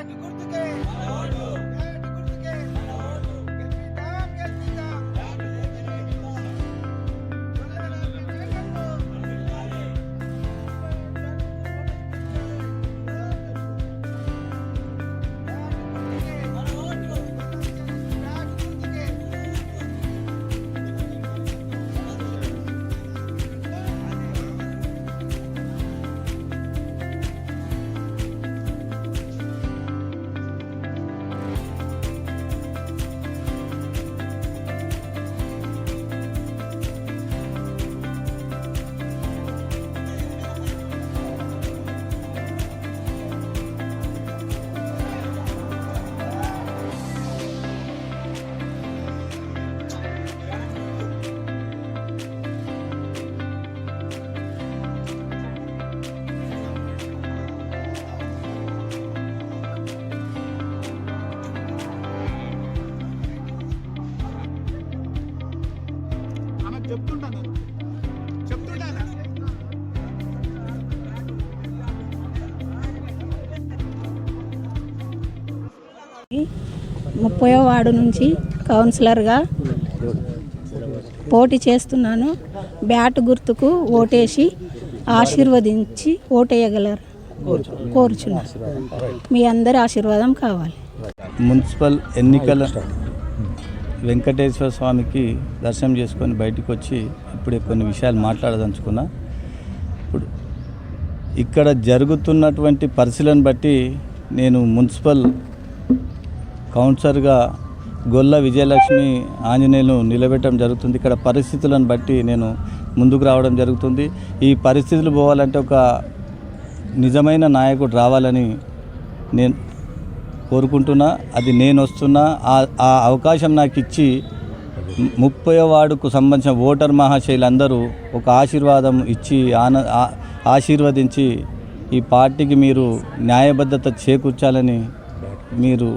Bat చెప్తుంటాను చెప్తుంటానా. ముప్పై ward నుంచి కౌన్సిలర్గా పోటీ చేస్తున్నాను. బ్యాట్ గుర్తుకు ఓటేసి ఆశీర్వదించి ఓటేయగలరు. కోరుచున్నాను. మీ అందరి ఆశీర్వాదం కావాలి. మున్సిపల్ ఎన్నికల వెంకటేశ్వర స్వామికి దర్శనం చేసుకొని బయటికి వచ్చి ఇప్పుడే కొన్ని విషయాలు మాట్లాడదలుచుకున్నా. ఇప్పుడు ఇక్కడ జరుగుతున్నటువంటి పరిశీలన బట్టి నేను మున్సిపల్ కౌన్సిలర్గా గొల్ల విజయలక్ష్మి ఆంజనేయులు నిలబెట్టడం జరుగుతుంది. ఇక్కడ పరిస్థితులను బట్టి నేను ముందుకు రావడం జరుగుతుంది. ఈ పరిస్థితులు పోవాలంటే ఒక నిజమైన నాయకుడు రావాలని నేను కోరుకుంటున్నా అది నేను వస్తున్నా ఆ అవకాశం నాకు ఇచ్చి ముప్పై వార్డుకు సంబంధించిన ఓటర్ మహాశైలందరూ ఒక ఆశీర్వాదం ఇచ్చి ఆన ఆశీర్వదించి ఈ పార్టీకి మీరు న్యాయబద్ధత చేకూర్చాలని మీరు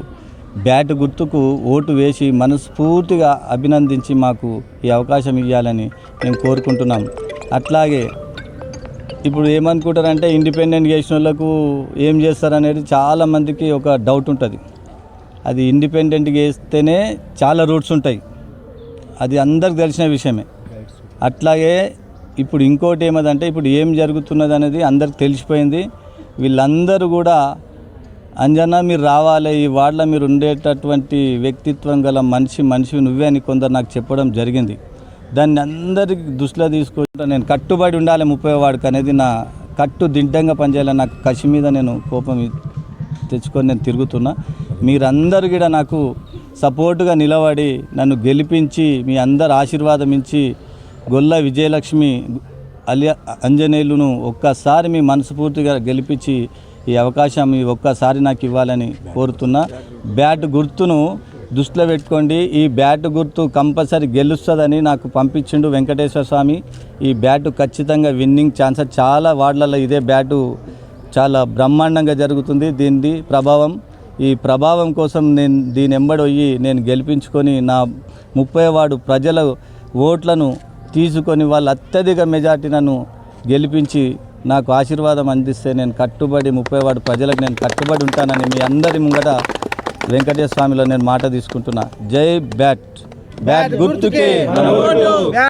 బ్యాట్ గుర్తుకు ఓటు వేసి మనస్ఫూర్తిగా అభినందించి మాకు ఈ అవకాశం ఇవ్వాలని మేము కోరుకుంటున్నాం. అట్లాగే ఇప్పుడు ఏమనుకుంటారంటే ఇండిపెండెంట్ చేసిన వాళ్ళకు ఏం చేస్తారనేది చాలామందికి ఒక డౌట్ ఉంటుంది. అది ఇండిపెండెంట్ చేస్తేనే చాలా రూట్స్ ఉంటాయి. అది అందరికి తెలిసిన విషయమే. అట్లాగే ఇప్పుడు ఇంకోటి ఏమదంటే ఇప్పుడు ఏం జరుగుతున్నది అనేది అందరికి తెలిసిపోయింది. వీళ్ళందరూ కూడా అంజనా మీరు రావాలి ఈ వార్డులో మీరు ఉండేటటువంటి వ్యక్తిత్వం గల మనిషి మనిషి నువ్వే అని కొందరు నాకు చెప్పడం జరిగింది. దాన్ని అందరికి దృష్టిలో తీసుకుంటా నేను కట్టుబడి ఉండాలి ముప్పై వాడికి అనేది నా కట్టు దిడ్డంగా పనిచేయాలని నాకు కసి మీద నేను కోపం తెచ్చుకొని నేను తిరుగుతున్నా. మీరందరూ కూడా నాకు సపోర్టుగా నిలబడి నన్ను గెలిపించి మీ అందరు ఆశీర్వాదం ఇచ్చి గొల్ల విజయలక్ష్మి అలియా అంజనేయులను ఒక్కసారి మీ మనస్ఫూర్తిగా గెలిపించి ఈ అవకాశం ఒక్కసారి నాకు ఇవ్వాలని కోరుతున్నా. బ్యాట్ గుర్తును దృష్టిలో పెట్టుకోండి ఈ బ్యాట్ గుర్తు కంపల్సరీ గెలుస్తుందని నాకు పంపించిండు వెంకటేశ్వర స్వామి. ఈ బ్యాట్ ఖచ్చితంగా విన్నింగ్ ఛాన్సెస్ చాలా వార్డులలో ఇదే బ్యాటు చాలా బ్రహ్మాండంగా జరుగుతుంది. దీని ప్రభావం. ఈ ప్రభావం కోసం నేను దీని ఎంబడొయ్యి నేను గెలిపించుకొని నా ముప్పై వాడు ప్రజల ఓట్లను తీసుకొని వాళ్ళ అత్యధిక మెజార్టీ నన్ను గెలిపించి నాకు ఆశీర్వాదం అందిస్తే నేను కట్టుబడి ముప్పై వాడు ప్రజలకు నేను కట్టుబడి ఉంటానని మీ అందరి ముంగట వెంకటేశ్వర స్వామిలో నేను మాట తీసుకుంటున్నా. జై బ్యాట్. బ్యాట్ గుర్తుకే.